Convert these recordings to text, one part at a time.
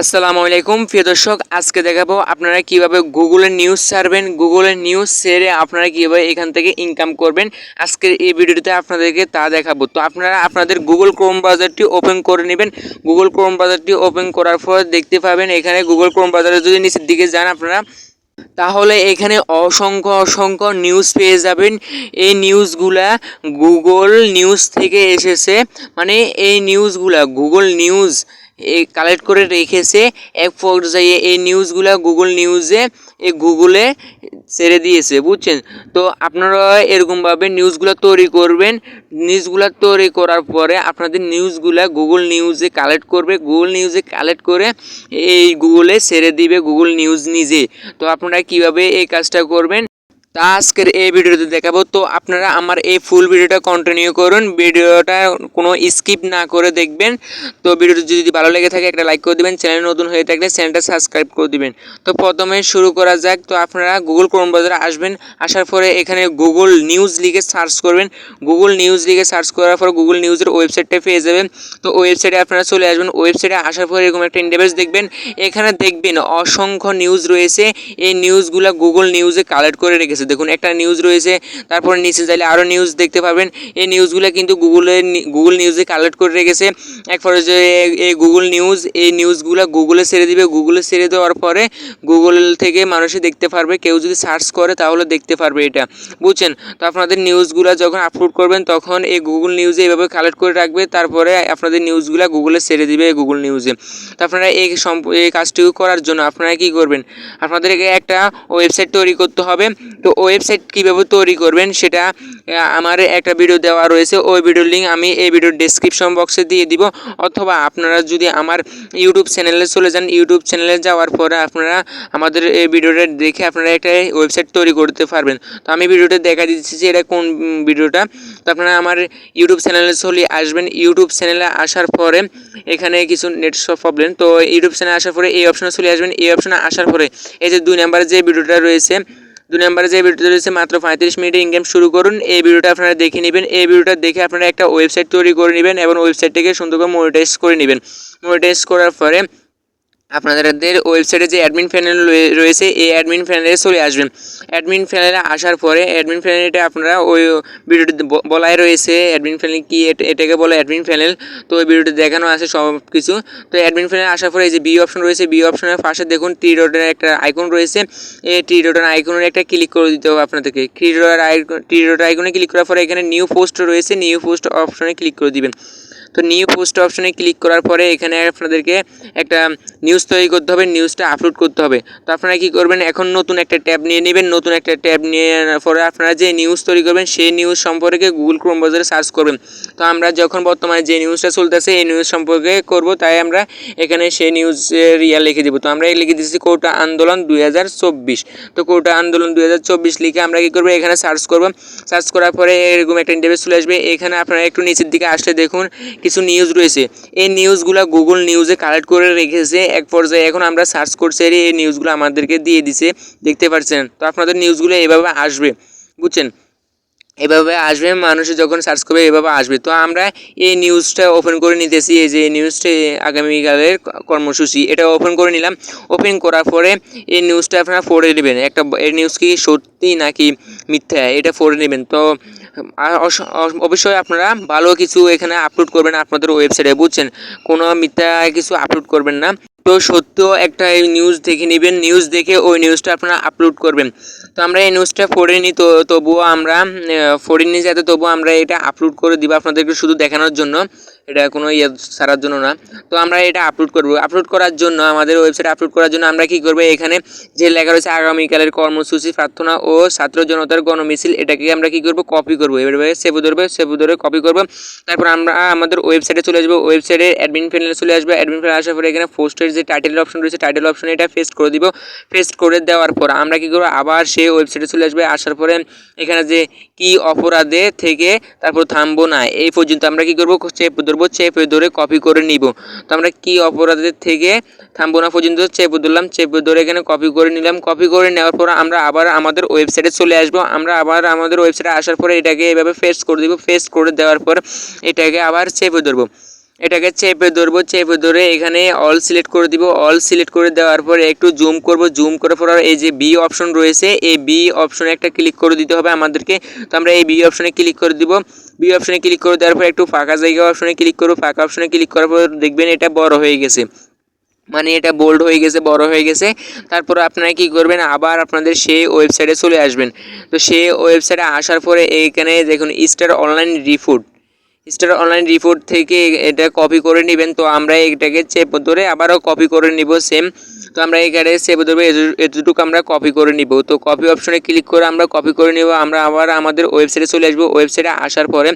আসসালামু আলাইকুম। প্রিয় দর্শক, আজকে দেখাবো আপনারা কীভাবে গুগলের নিউজ ছাড়বেন গুগলের নিউজ ছেড়ে আপনারা কীভাবে এখান থেকে ইনকাম করবেন। আজকের এই ভিডিওতে আপনাদেরকে তা দেখাবো। তো আপনারা আপনাদের গুগল ক্রোম ব্রাউজারটি ওপেন করে নেবেন। গুগল ক্রোম ব্রাউজারটি ওপেন করার পর দেখতে পাবেন, এখানে গুগল ক্রোম ব্রাউজারে যদি নিচের দিকে যান আপনারা, তাহলে এখানে অসংখ্য অসংখ্য নিউজ পেয়ে যাবেন। এই নিউজগুলা গুগল নিউজ থেকে এসেছে। মানে এই নিউজগুলা গুগল নিউজ এই কালেক্ট করে রেখেছে, এক পর্যায়ে এই নিউজগুলা গুগল নিউজে এই গুগলে ছেড়ে দিয়েছে, বুঝছেন? তো আপনারা এরকমভাবে নিউজগুলো তৈরি করবেন নিউজগুলো তৈরি করার পরে আপনাদের নিউজগুলা গুগল নিউজে কালেক্ট করবে গুগল নিউজে কালেক্ট করে এই গুগলে ছেড়ে দিবে গুগল নিউজ নিজে। তো আপনারা কীভাবে এই কাজটা করবেন? তা আজকের এই ভিডিওতে দেখাবো। তো আপনারা আমার এই ফুল ভিডিওটা কন্টিনিউ করুন। ভিডিওটা কোনো স্কিপ না করে দেখবেন। তো ভিডিওটা যদি ভালো লেগে থাকে, একটা লাইক করে দিবেন। চ্যানেল নতুন হয়ে থাকলে চ্যানেলটা সাবস্ক্রাইব করে দিবেন। তো প্রথমে শুরু করা যাক। তো আপনারা গুগল ক্রোম ব্রাউজারে আসবেন। আসার পরে এখানে গুগল নিউজ লিখে সার্চ করবেন। গুগল নিউজ লিখে সার্চ করার পর গুগল নিউজের ওয়েবসাইটটা পেয়ে যাবেন। তো ওয়েবসাইটে আপনারা চলে আসবেন। ওয়েবসাইটে আসার পরে এরকম একটা ইন্টারভেস দেখবেন। এখানে দেখবেন অসংখ্য নিউজ রয়েছে। এই নিউজগুলো গুগল নিউজে কালেক্ট করে রেখেছে। দেখুন, একটা নিউজ রয়েছে, তারপর নিচে চাইলে আরও নিউজ দেখতে পাবেন। এই নিউজগুলো কিন্তু গুগলের গুগল নিউজে কালেক্ট করে রেখেছে। এক যে এই গুগল নিউজ এই নিউজগুলো গুগলে ছেড়ে দিবে। গুগলে ছেড়ে দেওয়ার পরে গুগল থেকে মানুষে দেখতে পারবে। কেউ যদি সার্চ করে, তাহলে দেখতে পারবে এটা। বুঝছেন? তো আপনাদের নিউজগুলো যখন আপলোড করবেন, তখন এই গুগল নিউজে এভাবে কালেক্ট করে রাখবে। তারপরে আপনাদের নিউজগুলো গুগলে ছেড়ে দিবে গুগল নিউজে তো আপনারা এই সম্প, এই কাজটিও করার জন্য আপনারা কি করবেন? আপনাদেরকে একটা ওয়েবসাইট তৈরি করতে হবে। তো ওয়েবসাইট কীভাবে তৈরি করবেন সেটা আমার একটা ভিডিও দেওয়া রয়েছে। ওই ভিডিওর লিঙ্ক আমি এই ভিডিওর ডেসক্রিপশন বক্সে দিয়ে দিব। অথবা আপনারা যদি আমার ইউটিউব চ্যানেলে চলে যান ইউটিউব চ্যানেলে যাওয়ার পরে আপনারা আমাদের এই ভিডিওটা দেখে আপনারা একটা ওয়েবসাইট তৈরি করতে পারবেন। তো আমি ভিডিওটা দেখা দিচ্ছি যে এটা কোন ভিডিওটা তো আপনারা আমার ইউটিউব চ্যানেলে চলে আসবেন। ইউটিউব চ্যানেলে আসার পরে এখানে কিছু নেট প্রবলেম তো ইউটিউব চ্যানেলে আসার পরে এই অপশনে চলে আসবেন। এই অপশনে আসার পরে এই যে দুই নাম্বারে যে ভিডিওটা রয়েছে দুই নম্বরে যে ভিডিওটা রয়েছে মাত্র পঁয়ত্রিশ মিনিটে ইনকাম শুরু করুন। এই ভিডিওটা আপনারা দেখে নেবেন। এই ভিডিওটা দেখে আপনারা একটা ওয়েবসাইট তৈরি করে নেবেন এবং ওয়েবসাইটটাকে সুন্দর করে মনিটাইজ করে নেবেন। মনিটাইজ করার পরে আপনাদের ওয়েবসাইটে যে অ্যাডমিন প্যানেল রয়েছে, এই অ্যাডমিন প্যানেলে চলে আসবেন। অ্যাডমিন প্যানেলে আসার পরে অ্যাডমিন প্যানেলটা আপনারা ওই ভিডিওটি বলাই রয়েছে অ্যাডমিন প্যানেল কি এটাকে বলে অ্যাডমিন প্যানেল তো ওই ভিডিওটি দেখানো আছে সব কিছু তো অ্যাডমিন প্যানেলে আসার পরে এই যে বি অপশন রয়েছে বি অপশনের পাশে দেখুন টি ডটের একটা আইকন রয়েছে। এই টি ডটের আইকনের একটা ক্লিক করে দিতে হবে আপনাদেরকে। টি ডটের আইকন টি ডটের আইকনে ক্লিক করার পরে এখানে নিউ পোস্ট রয়েছে নিউ পোস্ট অপশনে ক্লিক করে দিবেন। তো নিউ পোস্ট অপশনে ক্লিক করার পরে এখানে আপনাদেরকে একটা নিউজ তৈরি করতে হবে নিউজটা আপলোড করতে হবে। তো আপনারা কী করবেন, এখন নতুন একটা ট্যাব নিয়ে নেবেন, নতুন একটা ট্যাব নিয়ে পরে আপনারা যে নিউজ তৈরি করবেন, সেই নিউজ সম্পর্কে গুগল ক্রোম বাজারে সার্চ করবেন। তো আমরা যখন বর্তমানে যে নিউজটা চলতেছে, এই নিউজ সম্পর্কে করব, তাই আমরা এখানে সেই নিউজের ইয়া লিখে দেবো। তো আমরা লিখে দিচ্ছি কোটা আন্দোলন দুই হাজার চব্বিশ। তো কোটা আন্দোলন দুই হাজার চব্বিশ লিখে আমরা কী করব, এখানে সার্চ করব। সার্চ করার পরে এরকম একটা ইন্টারভিউ চলে আসবে। এখানে আপনারা একটু নিচের দিকে আসলে দেখুন, কিছু নিউজ রয়েছে। এই নিউজগুলো গুগল নিউজে কালেক্ট করে রেখেছে এক পর্যায়ে এখন আমরা সার্চ করছি এই নিউজগুলো আমাদেরকে দিয়ে দিছে, দেখতে পাচ্ছেন তো আপনাদের নিউজগুলো এভাবে আসবে, বুঝছেন? এভাবে আসবে, মানুষ যখন সার্চ করবে, এভাবে আসবে। তো আমরা এই নিউজটা ওপেন করে নিতেছি, এই যে নিউজটা আগামীকালের কর্মসূচি, এটা ওপেন করে নিলাম। ওপেন করার পরে এই নিউজটা আপনারা পড়ে নেবেন। একটা এই নিউজ কি সত্যি নাকি মিথ্যা, এটা পড়ে নেবেন। তো অবশ্যই আপনারা ভালো কিছু এখানে আপলোড করবেন আপনাদের ওয়েবসাইটে বুঝছেন? কোনো মিথ্যা কিছু আপলোড করবেন না। তো সত্য একটা এই নিউজ দেখে নেবেন। নিউজ দেখে ওই নিউজটা আপনারা আপলোড করবেন। তো আমরা এই নিউজটা পড়িনি, তো তবুও আমরা পড়িনি যাতে তবুও আমরা এটা আপলোড করে দিব আপনাদেরকে শুধু দেখানোর জন্য। এটা কোনো ইয়ে ছাড়ার জন্য না। তো আমরা এটা আপলোড করব। আপলোড করার জন্য, আমাদের ওয়েবসাইট আপলোড করার জন্য আমরা কি করব? এখানে যে লেখা রয়েছে, আগামীকালের কর্মসূচি, প্রার্থনা ও ছাত্র জনতার গণমিছিল এটাকে আমরা কি করব? কপি করব। এভাবে সেভু ধরবে সেভু ধরে কপি করব। তারপর আমরা আমাদের ওয়েবসাইটে চলে আসব। ওয়েবসাইটে অ্যাডমিন প্যানেলে চলে আসবে। অ্যাডমিন প্যানেল আসার পরে এখানে পোস্টের যে টাইটেল অপশন রয়েছে টাইটেল অপশনে এটা পেস্ট করে দিব। পেস্ট করে দেওয়ার পর আমরা কি করব? আবার সেই ওয়েবসাইটে চলে আসবে। আসার পরে এখানে যে কি অপরাধে থেকে তারপর থামবো না। এই পর্যন্ত আমরা কি করব? চেপ ধরবো চেপে ধরে কপি করে নিব। তো আমরা কি অপরাধের থেকে থামবো না পর্যন্ত চেপে ধরলাম, চেপে ধরে এখানে কপি করে নিলাম। কপি করে নেওয়ার পর আমরা আবার আমাদের ওয়েবসাইটে চলে আসব। আমরা আবার আমাদের ওয়েবসাইটে আসার পরে এটাকে এভাবে ফেস করে দিব। ফেস করে দেওয়ার পর এটাকে আবার চেপে ধরবো। এটাকে চেপে ধরবো, চেপে ধরে এখানে অল সিলেক্ট করে দিব। অল সিলেক্ট করে দেওয়ার পরে একটু জুম করব। জুম করার পর এই যে বি অপশন রয়েছে, এই বি অপশনে একটা ক্লিক করে দিতে হবে আমাদেরকে। তো আমরা এই বি অপশনে ক্লিক করে দিব। বি অপশনে ক্লিক করে দেওয়ার পর একটু ফাঁকা জায়গা অপশনে ক্লিক করব ফাঁকা অপশনে ক্লিক করার পর দেখবেন এটা বড় হয়ে গেছে। মানে এটা বোল্ড হয়ে গেছে, বড় হয়ে গেছে। তারপর আপনারা কি করবেন? আবার আপনাদের সেই ওয়েবসাইটে চলে আসবেন। তো সেই ওয়েবসাইটে আসার পরে এইখানে দেখুন স্টার অনলাইন রিফুড স্টার অনলাইন রিপোর্ট থেকে এটা কপি করে নেবেন। তো আমরা এটাকে চেপ ধরে আবারও কপি করে নিব সেম তো আমরা এখানে সেভ ধরবো এতটুকু আমরা কপি করে নিব। তো কপি অপশনে ক্লিক করে আমরা কপি করে নিব। আমরা আবার আমাদের ওয়েবসাইটে চলে আসব। ওয়েবসাইটে আসার পরে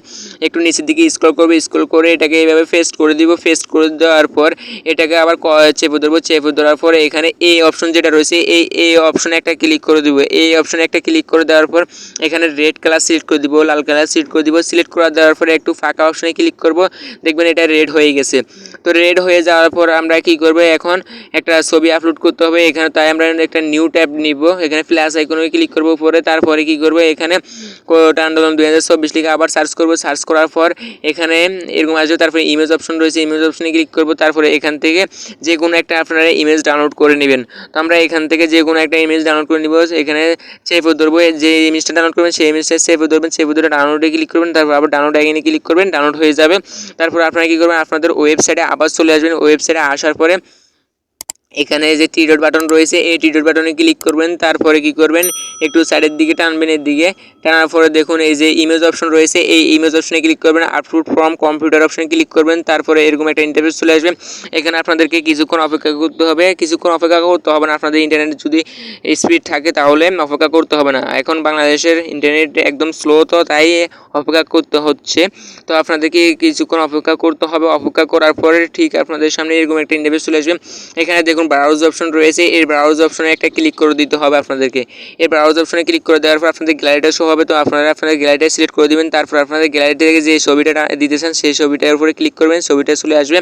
একটু নিচের দিকে স্ক্রল করব। স্ক্রল করে এটাকে এইভাবে ফেস্ট করে দিব। ফেস্ট করে দেওয়ার পর এটাকে আবার চেপে ধরবো চেপে ধরার পরে এখানে এই অপশন যেটা রয়েছে, এই এই অপশনে একটা ক্লিক করে দিব। এই অপশনে একটা ক্লিক করে দেওয়ার পর এখানে রেড কালার সিলেক্ট করে দিব, লাল কালার সিলেক্ট করে দিব। সিলেক্ট করে দেওয়ার পরে একটু ফাঁকা অপশনে ক্লিক করব। দেখবেন এটা রেড হয়ে গেছে। তো রেড হয়ে যাওয়ার পর আমরা কি করব? এখন একটা ছবি আপলোড করতে হবে। এখানে তাই আমরা একটা নিউ ট্যাব নিব। এখানে প্লাস আইকনে ক্লিক করব পরে তারপরে কি করব? এখানে কোটা আন্দোলন দুই হাজার চব্বিশ লিখে আবার সার্চ করব। সার্চ করার পর এখানে এরকম আসবে। তারপরে ইমেজ অপশন রয়েছে। ইমেজ অপশনে ক্লিক করব। তারপরে এখান থেকে যে কোনো একটা আপনারা ইমেজ ডাউনলোড করে নেবেন। তো আমরা এখান থেকে যে কোনো একটা ইমেজ ডাউনলোড করে নিব। এখানে সেভ ধরবো। যে ইমেজটা ডাউনলোড করবেন, সেই ইমেজটা সেভ ধরবেন। সেভ ধরে ডাউনলোডে ক্লিক করবেন। তারপর আবার ডাউনলোড আইকনে ক্লিক করবেন। ডাউনলোড হয়ে যাবে। তারপর আপনারা কী করবেন? আপনাদের ওয়েবসাইটে আবার চলে আসবেন। ওয়েবসাইটে আসার পরে এখানে যে টি ডট বাটন রয়েছে, এই টি ডট বাটনে ক্লিক করবেন, তারপরে কি করবেন? একটু সাইডের দিকে টানবেন এর দিকে। টানার পরে দেখুন এই যে ইমেজ অপশন রয়েছে, এই ইমেজ অপশনে ক্লিক করবেন আপলোড ফ্রম কম্পিউটার অপশনে ক্লিক করবেন, তারপরে এরকম একটা ইন্টারভিউ চলে আসবে। এখানে আপনাদেরকে কিছুক্ষণ অপেক্ষা করতে হবে। কিছুক্ষণ অপেক্ষা করতে হবে না, আপনাদের ইন্টারনেট যদি স্পিড থাকে তাহলে অপেক্ষা করতে হবে না। এখন বাংলাদেশের ইন্টারনেট একদম স্লো তো, তাই অপেক্ষা করতে হচ্ছে। তো আপনাদেরকে কিছুক্ষণ অপেক্ষা করতে হবে। অপেক্ষা করার পরে ঠিক আপনাদের সামনে এরকম একটা ইন্টারভিউ চলে আসবে। এখানে দেখুন ব্রাউজ অপশন রয়েছে এই ব্রাউজ অপশনে একটা ক্লিক করে দিতে হবে আপনাদেরকে। এই ব্রাউজ অপশনে ক্লিক করে দেওয়ার পর আপনাদের গ্যালারিটা শো হবে, তো আপনারা আপনাদের গ্যালারিটা সিলেক্ট করে দেবেন, তারপর আপনাদের গ্যালারি থেকে যে ছবিটা দিতেছেন, সেই ছবিটার উপরে ক্লিক করবেন, ছবিটা চলে আসবে।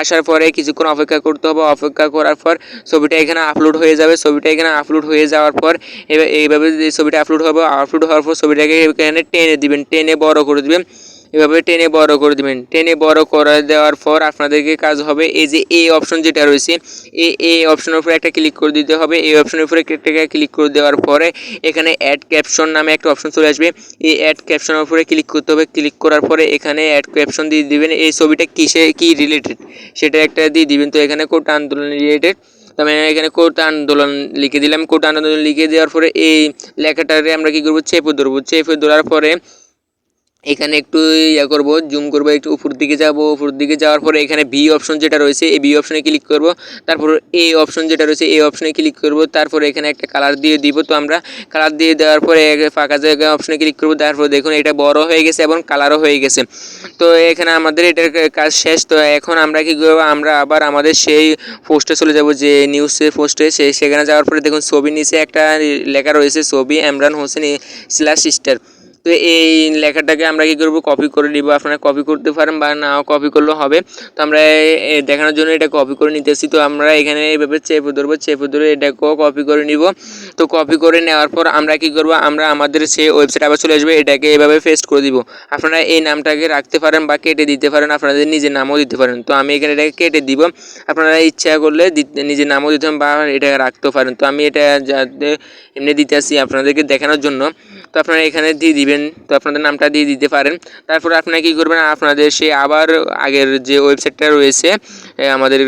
আসার পরে কিছুক্ষণ অপেক্ষা করতে হবে, অপেক্ষা করার পর ছবিটা এখানে আপলোড হয়ে যাবে, ছবিটা এখানে আপলোড হয়ে যাওয়ার পর এইভাবে ছবিটা আপলোড হবে আপলোড হওয়ার পর ছবিটাকে এখানে টেনে দিবেন, টেনে বড় করে দিবেন। এভাবে টেনে বড় করে দেবেন। টেনে বড় করে দেওয়ার পর আপনাদেরকে কাজ হবে এই যে এ অপশন যেটা রয়েছে এ এ অপশনের উপরে একটা ক্লিক করে দিতে হবে। এই অপশনের উপরে একটা ক্লিক করে দেওয়ার পরে এখানে অ্যাড ক্যাপশন নামে একটা অপশন চলে আসবে। এই অ্যাড ক্যাপশনের উপরে ক্লিক করতে হবে। ক্লিক করার পরে এখানে অ্যাড ক্যাপশন দিয়ে দিবেন। এই ছবিটা কিসে, কি রিলেটেড সেটা একটা দিয়ে দিবেন। তো এখানে কোটা আন্দোলন রিলেটেড আমি এখানে কোটা আন্দোলন লিখে দিলাম। কোটা আন্দোলন লিখে দেওয়ার পরে এই লেখাটারে আমরা কী করব? চেপে ধরবো। চেপে ধরার পরে এখানে একটু ইয়ে করব জুম করব, একটু উপর দিকে যাব, উপর দিকে যাওয়ার পরে এখানে বি অপশন যেটা রয়েছে, এই বি অপশনে ক্লিক করব, তারপর এ অপশন যেটা রয়েছে এ অপশনে ক্লিক করব, তারপরে এখানে একটা কালার দিয়ে দিব তো আমরা কালার দিয়ে দেওয়ার পরে ফাঁকা জায়গা অপশনে ক্লিক করব, তারপর দেখুন এটা বড় হয়ে গেছে এবং কালারও হয়ে গেছে। তো এখানে আমাদের এটার কাজ শেষ, তো এখন আমরা কি করব, আমরা আবার আমাদের সেই পোস্টে চলে যাব, যে নিউজের পোস্টে সেই সেখানে যাওয়ার পরে দেখুন ছবি নিচে একটা লেখা রয়েছে, ছবি ইমরান হোসেন স্ল্যাশ স্টার তো এই লেখাটাকে আমরা কী করব? কপি করে নিব। আপনারা কপি করতে পারেন বা নাও কপি করলেও হবে। তো আমরা দেখানোর জন্য এটা কপি করে নিতেছি। তো আমরা এখানে এইভাবে চেপে ধরবো, চেপে ধরে এটাকেও কপি করে নিব। তো কপি করে নেওয়ার পর আমরা কি করব? আমরা আমাদের সে ওয়েবসাইট আবার চলে আসবে। এটাকে এভাবে পেস্ট করে দিব। আপনারা এই নামটাকে রাখতে পারেন বা কেটে দিতে পারেন। আপনাদের নিজের নামও দিতে পারেন। তো আমি এখানে এটাকে কেটে দিব। আপনারা ইচ্ছা করলে নিজের নামও দিতে পারেন বা এটাকে রাখতেও পারেন। তো আমি এটা যাতে এমনি দিতে আসি আপনাদেরকে দেখানোর জন্য। তো আপনারা এখানে দিয়ে দিবেন। তো আপনাদের নামটা দিয়ে দিতে পারেন। তারপর আপনারা কী করবেন, আপনাদের সেই আবার আগের যে ওয়েবসাইটটা রয়েছে আমাদের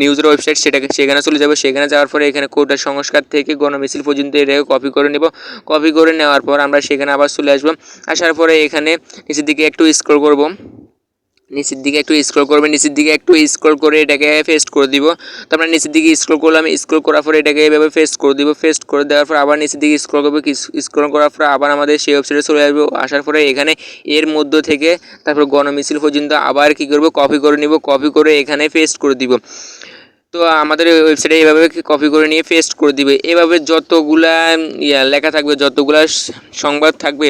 নিউজের ওয়েবসাইট সেটাকে সেখানে চলে যাব। সেখানে যাওয়ার পরে এখানে কোটা সংস্কার থেকে গণমিছিল পর্যন্ত এটাকে কপি করে নেব। কপি করে নেওয়ার পর আমরা সেখানে আবার চলে আসব। আসার পরে এখানে নিচের দিকে একটু স্ক্রল করব। নিচের দিকে একটু স্ক্রল করবেন নিচের দিকে একটু স্ক্রল করে এটাকে ফেস্ট করে দিব। তো আমরা নিচের দিকে স্ক্রল করলাম স্ক্রল করার পরে এটাকে এভাবে ফেস্ট করে দিব ফেস্ট করে দেওয়ার পর আবার নিচের দিকে স্ক্রল করব স্ক্রল করার পর আবার আমাদের সেই ওয়েবসাইটে চলে আসব। আসার পরে এখানে এর মধ্য থেকে তারপর গণমিছিল পর্যন্ত আবার কি করব কপি করে নিব কপি করে এখানে ফেস্ট করে দিব। তো আমাদের ওয়েবসাইটে এইভাবে কপি করে নিয়ে ফেস্ট করে দিবে। এভাবে যতগুলা লেখা থাকবে, যতগুলা সংবাদ থাকবে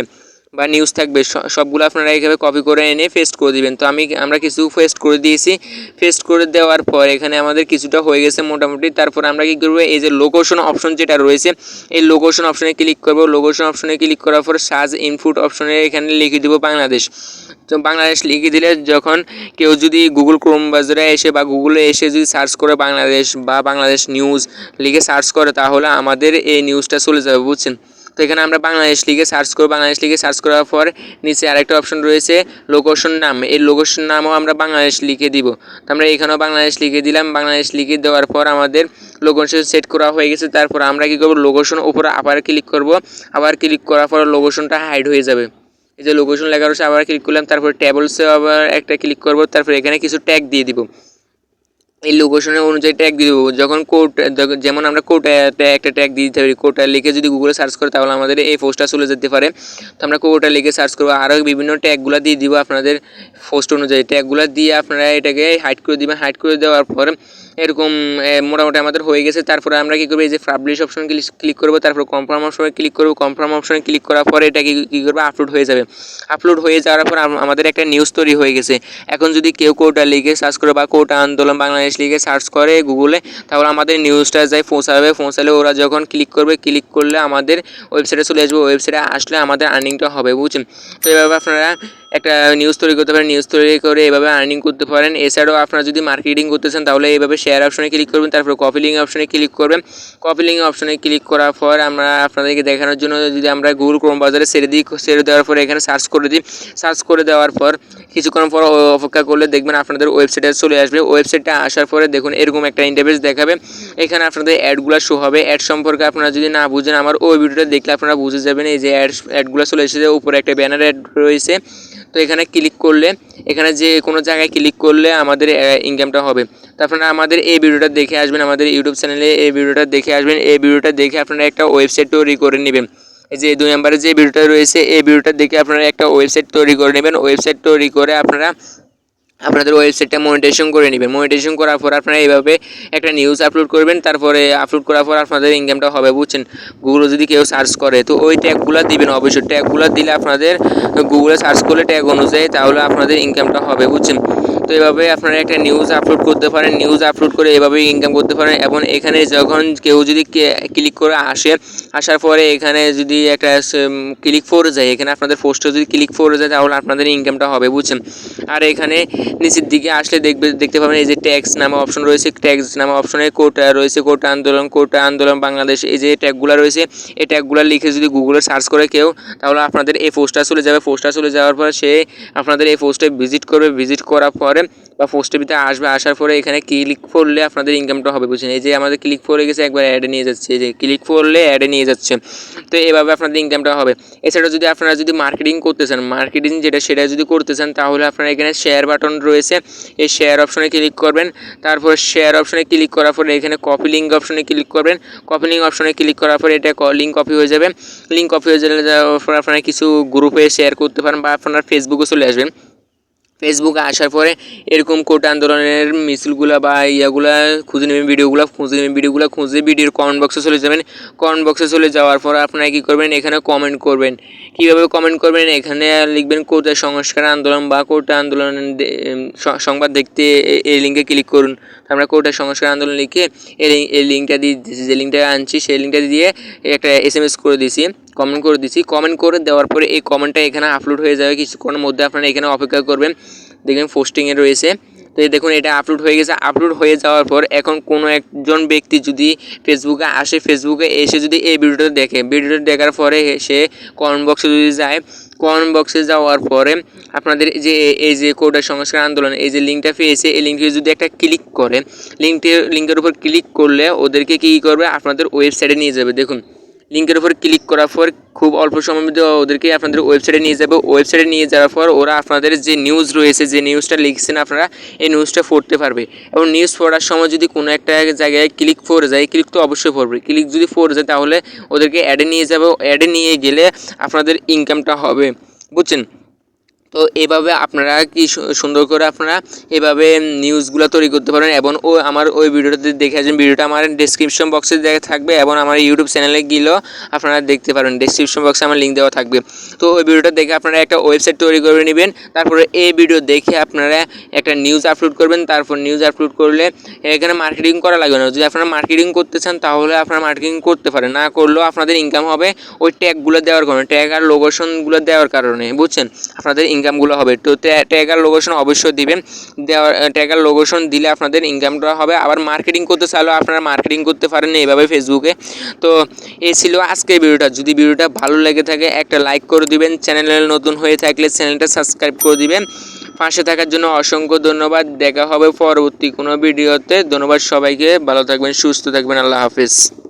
বা নিউজ থাকবে সবগুলো আপনারা এইভাবে কপি করে এনে পেস্ট করে দিবেন। তো আমি আমরা কিছু পেস্ট করে দিয়েছি। পেস্ট করে দেওয়ার পর এখানে আমাদের কিছুটা হয়ে গেছে মোটামুটি। তারপর আমরা কী করব, এই যে লোকেশন অপশন যেটা রয়েছে, এই লোকেশন অপশনে ক্লিক করব। লোকেশন অপশনে ক্লিক করার পর সাজ ইনপুট অপশনে এখানে লিখে দেবো বাংলাদেশ। তো বাংলাদেশ লিখে দিলে যখন কেউ যদি গুগল ক্রোম বাজারে এসে বা গুগলে এসে যদি সার্চ করে বাংলাদেশ বা বাংলাদেশ নিউজ লিখে সার্চ করে, তাহলে আমাদের এই নিউজটা চলে যাবে, বুঝছেন? তো এখানে আমরা বাংলাদেশ লিখে সার্চ করব। বাংলাদেশ লিখে সার্চ করার পর নিচে আরেকটা অপশন রয়েছে লোকেশন নাম। এই লোকেশন নামও আমরা বাংলাদেশ লিখে দিব। তো আমরা এখানেও বাংলাদেশ লিখে দিলাম। বাংলাদেশ লিখে দেওয়ার পর আমাদের লোকেশন সেট করা হয়ে গেছে। তারপর আমরা কী করব? লোকেশন উপরে আবার ক্লিক করব। আবার ক্লিক করার পর লোকেশনটা হাইড হয়ে যাবে। এই যে লোকেশন লেখা রয়েছে, আবার ক্লিক করলাম। তারপর ট্যাবলসে আবার একটা ক্লিক করব। তারপর এখানে কিছু ট্যাগ দিয়ে দিব। এই লোকেশনের অনুযায়ী ট্যাগ দিয়ে দেবো। যখন কোর্ট যেমন আমরা কোড একটা ট্যাগ দিয়ে দিতে পারি কোডটা লিখে যদি গুগলে সার্চ করে, তাহলে আমাদের এই পোস্টটা চলে যেতে পারে। তো আমরা কোডটা লিখে সার্চ করব। আরও বিভিন্ন ট্যাগগুলো দিয়ে দিব আপনাদের। পোস্ট অনুযায়ী ট্যাগগুলো দিয়ে আপনারা এটাকে হাইড করে দিবেন। হাইড করে দেওয়ার পর এরকম মোটামুটি আমাদের হয়ে গেছে। তারপরে আমরা কী করব, এই যে পাবলিশ অপশন ক্লিক করব, তারপর কনফার্ম অপশনে ক্লিক করব। কনফার্ম অপশনে ক্লিক করার পরে এটা কী করব আপলোড হয়ে যাবে। আপলোড হয়ে যাওয়ার পর আমাদের একটা নিউজ তৈরি হয়ে গেছে। এখন যদি কেউ কোটা লিখে সার্চ করে বা কোটা আন্দোলন বাংলাদেশ লিখে সার্চ করে গুগলে তাহলে আমাদের নিউজটা যায় পৌঁছাবে। পৌঁছালে ওরা যখন ক্লিক করবে ক্লিক করলে আমাদের ওয়েবসাইটে চলে আসবে। ওয়েবসাইটে আসলে আমাদের আর্নিংটা হবে, বুঝছেন? তো এভাবে আপনারা একটা নিউজ তৈরি করতে পারেন। নিউজ তৈরি করে এভাবে আর্নিং করতে পারেন। এছাড়াও আপনারা যদি মার্কেটিং করতে চান, তাহলে এইভাবে শেয়ার অপশনে ক্লিক করবেন, তারপর কপি লিঙ্ক অপশনে ক্লিক করবেন। কপি লিঙ্ক অপশনে ক্লিক করার পর আমরা আপনাদেরকে দেখানোর জন্য যদি আমরা গুগল ক্রোম বাজারে ছেড়ে দিই, ছেড়ে দেওয়ার পর এখানে সার্চ করে দিই। সার্চ করে দেওয়ার পর কিছুক্ষণ পর অপেক্ষা করলে দেখবেন আপনাদের ওয়েবসাইটে চলে আসবে। ওয়েবসাইটটা আসার পরে দেখুন এরকম একটা ইন্টারভেস দেখাবে। এখানে আপনাদের অ্যাডগুলো শো হবে। অ্যাড সম্পর্কে আপনারা যদি না বুঝেন, আমার ওই ভিডিওটা দেখলে আপনারা বুঝে যাবেন। এই যে অ্যাড অ্যাডগুলো চলে এসেছে, উপরে একটা ব্যানার অ্যাড রয়েছে। তো এখানে ক্লিক করলে, এখানে যে কোনো জায়গায় ক্লিক করলে আমাদের ইনকামটা হবে। তো আপনারা আমাদের এই ভিডিওটা দেখে আসবেন, আমাদের ইউটিউব চ্যানেলে এই ভিডিওটা দেখে আসবেন। এই ভিডিওটা দেখে আপনারা একটা ওয়েবসাইট তৈরি করে নেবেন। এই যে দুই নম্বরে যে ভিডিওটা রয়েছে, এই ভিডিওটা দেখে আপনারা একটা ওয়েবসাইট তৈরি করে নেবেন। ওয়েবসাইট তৈরি করে আপনারা আপনাদের ওয়েবসাইটটা মনিটাইজেশন করে নেবেন। মনিটাইজেশন করার পর আপনারা এইভাবে একটা নিউজ আপলোড করবেন, তারপরে আপলোড করার পর আপনাদের ইনকামটা হবে, বুঝছেন? গুগলে যদি কেউ সার্চ করে, তো ওই ট্যাগগুলো দিবেন অবশ্যই। ট্যাগগুলো দিলে আপনাদের গুগলে সার্চ করলে ট্যাগ অনুযায়ী তাহলে আপনাদের ইনকামটা হবে, বুঝছেন? তো এভাবে আপনারা একটা নিউজ আপলোড করতে পারেন নিউজ আপলোড করে এভাবে ইনকাম করতে পারেন এবং এখানে যখন কেউ যদি ক্লিক করে আসে, আসার পরে এখানে যদি একটা ক্লিক ফোর যায়, এখানে আপনাদের পোস্টে যদি ক্লিক ফোর যায় তাহলে আপনাদের ইনকামটা হবে, বুঝছেন? আর এখানে নিচের দিকে আসলে দেখবে, দেখতে পাবেন এই যে ট্যাক্স নামে অপশন রয়েছে ট্যাক্স নামে অপশনে কোটা রয়েছে, কোটা আন্দোলন কোটা আন্দোলন বাংলাদেশ, এই যে ট্যাগগুলো রয়েছে, এই ট্যাগগুলো লিখে যদি গুগলে সার্চ করে কেউ, তাহলে আপনাদের এই পোস্টটা চলে যাবে পোস্টটা চলে যাওয়ার পর সে আপনাদের এই পোস্টে ভিজিট করবে ভিজিট করার পরে বা পোস্টের ভিতরে আসবে, আসার পরে এখানে ক্লিক করলে আপনাদের ইনকামটা হবে, বুঝছেন? এই যে আমাদের ক্লিক করে গেছে, একবার অ্যাডে নিয়ে যাচ্ছে, এই যে ক্লিক করলে অ্যাডে নিয়ে যাচ্ছে। তো এভাবে আপনাদের ইনকামটা হবে। এছাড়া যদি আপনারা যদি মার্কেটিং করতে চান মার্কেটিং যেটা সেটা যদি করতে চান, তাহলে আপনারা এখানে শেয়ার বাটন রয়েছে। এই শেয়ার অপশনে ক্লিক করবেন। তারপর শেয়ার অপশনে ক্লিক করার পরে এখানে কপি লিঙ্ক অপশনে ক্লিক করবেন। কপি লিঙ্ক অপশনে ক্লিক করার পরে এটা লিঙ্ক কপি হয়ে যাবে। লিঙ্ক কপি হয়ে যাওয়ার পর আপনারা কিছু গ্রুপে শেয়ার করতে পারেন বা আপনারা ফেসবুকে চলে আসবেন। ফেসবুকে আসার পরে এরকম কোটা আন্দোলনের মিছিলগুলো বা ইয়াগুলা খুঁজে নেবেন, ভিডিওগুলো খুঁজে নেবেন, ভিডিওগুলো খুঁজে ভিডিওর কমেন্ট বক্সে চলে যাবেন। কমেন্ট বক্সে চলে যাওয়ার পর আপনারা কী করবেন? এখানে কমেন্ট করবেন। কীভাবে কমেন্ট করবেন? এখানে লিখবেন কোটা সংস্কার আন্দোলন বা কোটা আন্দোলন সংবাদ দেখতে এই লিঙ্কে ক্লিক করুন। আমরা কোটা সংস্কার আন্দোলন লিখে এই লিঙ্ক- এই লিঙ্কটা দিয়ে যে লিঙ্কটা আনছি, সেই লিঙ্কটা দিয়ে একটা এস এম এস করে দিয়েছি। কমেন্ট করে দিয়েছি কমেন্ট করে দেওয়ার পরে এই কমেন্টটা এখানে আপলোড হয়ে যাবে। কিছুক্ষণের মধ্যে আপনারা এখানে অপেক্ষা করবেন। দেখবেন পোস্টিংয়ে রয়েছে। তো এই দেখুন, এটা আপলোড হয়ে গেছে। আপলোড হয়ে যাওয়ার পর এখন কোনো একজন ব্যক্তি যদি ফেসবুকে আসে ফেসবুকে এসে যদি এই ভিডিওটা দেখে, ভিডিওটা দেখার পরে সে কমেন্ট বক্সে যদি যায় কমেন্ট বক্সে যাওয়ার পরে আপনাদের যে, এই যে কোটা সংস্কার আন্দোলন, এই যে লিঙ্কটা পেয়েছে, এই লিঙ্কে যদি একটা ক্লিক করে লিঙ্কটি লিঙ্কের উপর ক্লিক করলে ওদেরকে কী করবে? আপনাদের ওয়েবসাইটে নিয়ে যাবে। দেখুন লিঙ্কের উপর ক্লিক করার পর খুব অল্প সময়ের মধ্যে ওদেরকে আপনাদের ওয়েবসাইটে নিয়ে যাবে। ওয়েবসাইটে নিয়ে যাওয়ার পর ওরা আপনাদের যে নিউজ রয়েছে, যে নিউজটা লিখছেন, আপনারা এই নিউজটা পড়তে পারবে। এবং নিউজ পড়ার সময় যদি কোনো একটা জায়গায় ক্লিক পড়ে যায় ক্লিক তো অবশ্যই পড়বে। ক্লিক যদি ফোর যায় তাহলে ওদেরকে অ্যাডে নিয়ে যাবে। অ্যাডে নিয়ে গেলে আপনাদের ইনকামটা হবে। বুঝছেন? তো এভাবে আপনারা কি সুন্দর করে আপনারা এভাবে নিউজগুলো তৈরি করতে পারেন এবং ও আমার ওই ভিডিওটাতে দেখে আসবেন। ভিডিওটা আমার ডিসক্রিপশন বক্সে দেওয়া থাকবে এবং আমার ইউটিউব চ্যানেলে গেলেও আপনারা দেখতে পারেন ডিসক্রিপশন বক্সে আমার লিঙ্ক দেওয়া থাকবে। তো ওই ভিডিওটা দেখে আপনারা একটা ওয়েবসাইট তৈরি করে নেবেন। তারপরে এই ভিডিও দেখে আপনারা একটা নিউজ আপলোড করবেন। তারপর নিউজ আপলোড করলে এখানে মার্কেটিং করা লাগবে না। যদি আপনারা মার্কেটিং করতে চান, তাহলে আপনারা মার্কেটিং করতে পারেন। না করলেও আপনাদের ইনকাম হবে ওই ট্যাগগুলো দেওয়ার কারণে। ট্যাগ আর লোকেশনগুলো দেওয়ার কারণে। বুঝছেন? আপনাদের ইনকাম ইনকামগুলো হবে। তো ট্যাগার লোকেশন অবশ্যই দিবেন। দেওয়ার ট্যাগার লোকেশন দিলে আপনাদের ইনকামটা হবে। আবার মার্কেটিং করতে চাইলেও আপনারা মার্কেটিং করতে পারেন এইভাবে ফেসবুকে তো এই ছিল আজকের ভিডিওটা। যদি ভিডিওটা ভালো লেগে থাকে, একটা লাইক করে দিবেন। চ্যানেলে নতুন হয়ে থাকলে চ্যানেলটা সাবস্ক্রাইব করে দিবেন। পাশে থাকার জন্য অসংখ্য ধন্যবাদ। দেখা হবে পরবর্তী কোনো ভিডিওতে। ধন্যবাদ সবাইকে। ভালো থাকবেন, সুস্থ থাকবেন। আল্লাহ হাফিজ।